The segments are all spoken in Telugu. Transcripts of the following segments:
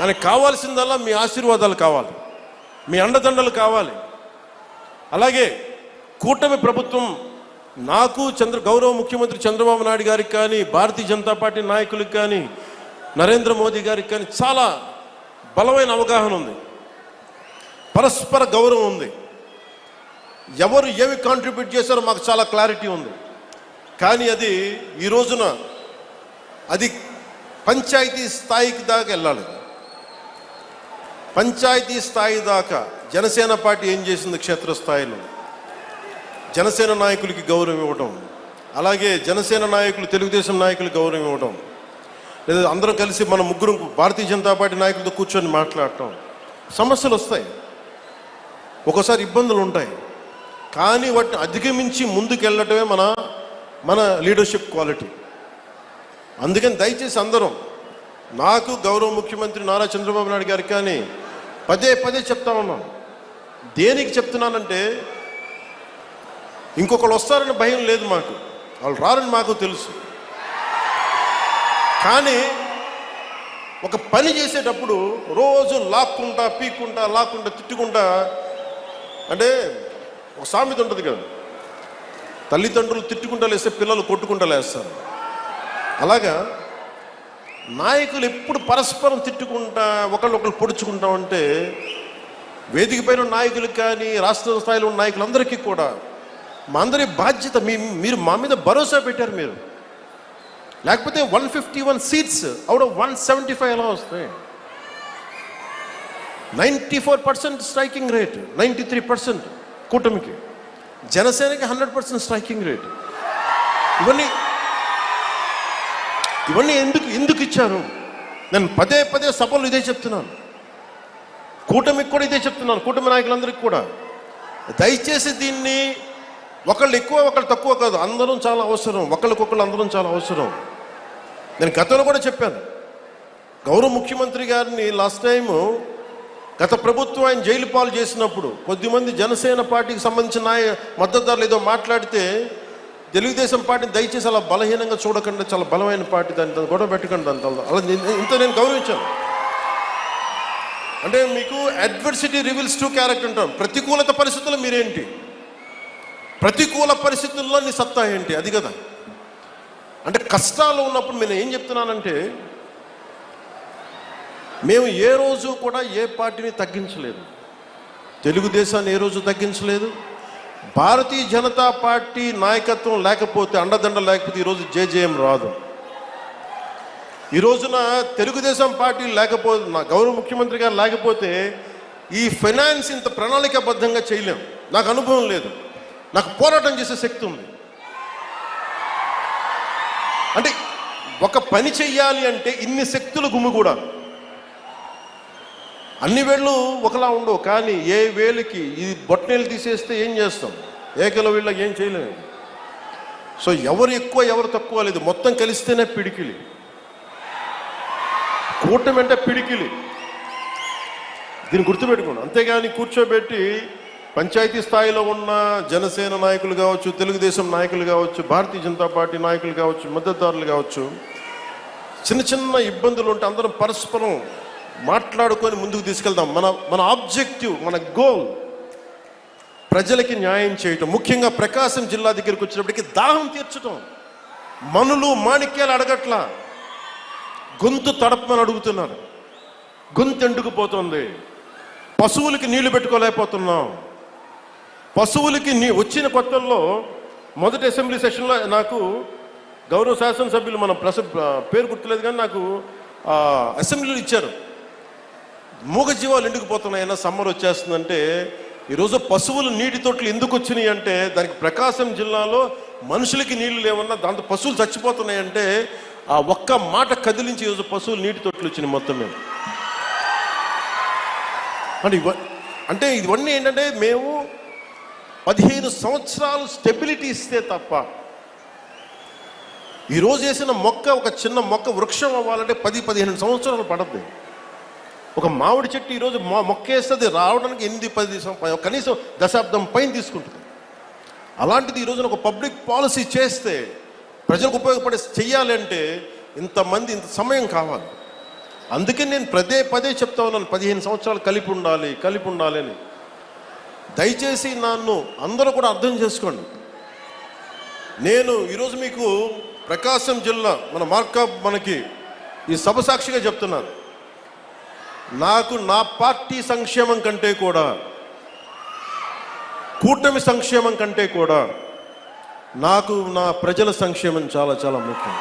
దానికి కావాల్సిందల్లా మీ ఆశీర్వాదాలు కావాలి. మీ అండదండలు కావాలి. అలాగే కూటమి ప్రభుత్వం నాకు చంద్ర గౌరవ ముఖ్యమంత్రి చంద్రబాబు నాయుడు గారికి కానీ భారతీయ జనతా పార్టీ నాయకులకు కానీ నరేంద్ర మోదీ గారికి కానీ చాలా బలమైన అవగాహన ఉంది. పరస్పర గౌరవం ఉంది. ఎవరు ఏమి కాంట్రిబ్యూట్ చేశారో మాకు చాలా క్లారిటీ ఉంది. కానీ అది ఈ రోజున అది పంచాయతీ స్థాయికి దాకా వెళ్ళాలి. పంచాయతీ స్థాయి దాకా జనసేన పార్టీ ఏం చేసింది క్షేత్రస్థాయిలో? జనసేన నాయకులకి గౌరవం ఇవ్వడం అలాగే జనసేన నాయకులు తెలుగుదేశం నాయకులకు గౌరవం ఇవ్వడం లేదా అందరం కలిసి మన ముగ్గురు భారతీయ జనతా పార్టీ నాయకులతో కూర్చొని మాట్లాడటం. సమస్యలు వస్తాయి. ఒకసారి ఇబ్బందులు ఉంటాయి. కానీ వాటిని అధిగమించి ముందుకెళ్ళటమే మన మన లీడర్షిప్ క్వాలిటీ అందుకని దయచేసి అందరం నాకు గౌరవ ముఖ్యమంత్రి నారా చంద్రబాబు నాయుడు గారికి కానీ పదే పదే చెప్తా ఉన్నాం. దేనికి చెప్తున్నానంటే ఇంకొకళ్ళు వస్తారని భయం లేదు మాకు. వాళ్ళు రారని మాకు తెలుసు. కానీ ఒక పని చేసేటప్పుడు రోజు లాక్కుంటా పీక్కుంటా లాక్కుంటా తిట్టుకుంటా అంటే ఒక సామెత ఉంటుంది కదా. తల్లిదండ్రులు తిట్టుకుంటా లేస్తే పిల్లలు కొట్టుకుంటా లేస్తారు. అలాగా? నాయకులు ఎప్పుడు పరస్పరం తిట్టుకుంటా ఒకళ్ళు ఒకళ్ళు పొడుచుకుంటా ఉంటే వేదిక పైన నాయకులకు కానీ రాష్ట్ర స్థాయిలో ఉన్న నాయకులందరికీ కూడా మా అందరి బాధ్యత మీ మీరు మా మీద భరోసా పెట్టారు మీరు. లేకపోతే one fifty one seats out of one seventy five ఎలా వస్తాయి? Ninety four percent striking rate ninety three percent కూటమికి. జనసేనకి హండ్రెడ్ పర్సెంట్ స్ట్రైకింగ్ రేట్. ఇవన్నీ ఇవన్నీ ఎందుకు ఎందుకు ఇచ్చారు? నేను పదే పదే సభలు ఇదే చెప్తున్నాను. కూటమికి కూడా ఇదే చెప్తున్నాను కూటమి నాయకులందరికీ కూడా. దయచేసి దీన్ని ఒకళ్ళు ఎక్కువ ఒకళ్ళు తక్కువ కాదు అందరం చాలా అవసరం ఒకళ్ళకొకళ్ళు అందరం చాలా అవసరం. నేను గతంలో కూడా చెప్పాను. గౌరవ ముఖ్యమంత్రి గారిని లాస్ట్ టైము గత ప్రభుత్వం ఆయన జైలు పాలు చేసినప్పుడు కొద్దిమంది జనసేన పార్టీకి సంబంధించిన నాయ మద్దతుదారులు ఏదో మాట్లాడితే తెలుగుదేశం పార్టీని దయచేసి అలా బలహీనంగా చూడకుండా చాలా బలమైన పార్టీ దాన్ని దాన్ని గొడవ పెట్టకండి అంత అలా నేను- ఇంత నేను గౌరవించాను. అంటే మీకు అడ్వర్సిటీ రివీల్స్ టు క్యారెక్టర్ అంటాం. ప్రతికూలత పరిస్థితుల్లో మీరేంటి? ప్రతికూల పరిస్థితుల్లో నీ సత్తా ఏంటి? అది కదా. అంటే కష్టాలు ఉన్నప్పుడు నేను ఏం చెప్తున్నానంటే మేము ఏ రోజు కూడా ఏ పార్టీని తగ్గించలేదు. తెలుగుదేశాన్ని ఏ రోజు తగ్గించలేదు. భారతీయ జనతా పార్టీ నాయకత్వం లేకపోతే అండదండ లేకపోతే ఈరోజు జేజేఎం రాదు. ఈ రోజున తెలుగుదేశం పార్టీ లేకపోతే నా గౌరవ ముఖ్యమంత్రి గారు లేకపోతే ఈ ఫైనాన్స్ ఇంత ప్రణాళికాబద్ధంగా చేయలేం. నాకు అనుభవం లేదు. నాకు పోరాటం చేసే శక్తి ఉంది. అంటే ఒక పని చెయ్యాలి అంటే ఇన్ని శక్తులు గుమిగూడాలి అన్ని వేళ్ళు ఒకలా ఉండవు కానీ ఏ వేలికి ఈ బొట్టనీళ్ళు తీసేస్తే ఏం చేస్తాం? ఏకల వీళ్ళకి ఏం చేయలేము. సో ఎవరు ఎక్కువ ఎవరు తక్కువ లేదు. మొత్తం కలిస్తేనే పిడికిలి. కూటమి అంటే పిడికిలి. దీన్ని గుర్తుపెట్టుకోండి. అంతేగాని కూర్చోబెట్టి పంచాయతీ స్థాయిలో ఉన్న జనసేన నాయకులు కావచ్చు తెలుగుదేశం నాయకులు కావచ్చు భారతీయ జనతా పార్టీ నాయకులు కావచ్చు మద్దతుదారులు కావచ్చు చిన్న చిన్న ఇబ్బందులు ఉంటే అందరం పరస్పరం మాట్లాడుకొని ముందుకు తీసుకెళ్దాం. మన మన ఆబ్జెక్టివ్ మన గోల్ ప్రజలకి న్యాయం చేయటం. ముఖ్యంగా ప్రకాశం జిల్లా దగ్గరికి వచ్చినప్పటికీ దాహం తీర్చటం. మనులు మాణిక్యాలు అడగట్లా. గొంతు తడపమని అడుగుతున్నారు. గొంతు ఎండుకుపోతుంది పశువులకి నీళ్ళు పెట్టుకోలేకపోతున్నాం. పశువులకి నీ వచ్చిన కొత్తల్లో మొదటి అసెంబ్లీ సెషన్లో నాకు గౌరవ శాసనసభ్యులు మన ప్రస పేరు గుర్తులేదు కానీ నాకు అసెంబ్లీలు ఇచ్చారు. మూగజీవాలు ఎండుకుపోతున్నాయన్న సమ్మర్ వచ్చేస్తుందంటే ఈరోజు పశువులు నీటి తొట్లు ఎందుకు వచ్చినాయి అంటే దానికి ప్రకాశం జిల్లాలో మనుషులకి నీళ్ళు లేవన్నా దాంతో పశువులు చచ్చిపోతున్నాయి అంటే ఆ ఒక్క మాట కదిలించి ఈరోజు పశువులు నీటి తొట్లు వచ్చినాయి మొత్తం మేము అంటే ఇవ అంటే ఇవన్నీ ఏంటంటే మేము పదిహేను సంవత్సరాలు స్టెబిలిటీ ఇస్తే తప్ప ఈరోజు వేసిన మొక్క ఒక చిన్న మొక్క వృక్షం అవ్వాలంటే పది పదిహేను సంవత్సరాలు పడద్ది. ఒక మామిడి చెట్టు ఈరోజు మొక్కేస్తుంది రావడానికి ఎనిమిది పది కనీసం దశాబ్దం పైన తీసుకుంటుంది. అలాంటిది ఈ రోజున ఒక పబ్లిక్ పాలసీ చేస్తే ప్రజలకు ఉపయోగపడే చెయ్యాలి అంటే ఇంతమంది ఇంత సమయం కావాలి. అందుకే నేను పదే పదే చెప్తా ఉన్నాను పదిహేను సంవత్సరాలు కలిపి ఉండాలి కలిపి ఉండాలి అని. దయచేసి నన్ను అందరూ కూడా అర్థం చేసుకోండి. నేను ఈరోజు మీకు ప్రకాశం జిల్లా మన మార్కా మనకి ఈ సభ సాక్షిగా చెప్తున్నాను. నాకు నా పార్టీ సంక్షేమం కంటే కూడా కూటమి సంక్షేమం కంటే కూడా నాకు నా ప్రజల సంక్షేమం చాలా చాలా ముఖ్యం.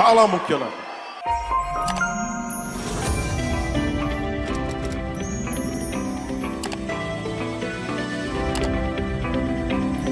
చాలా ముఖ్యం నాకు.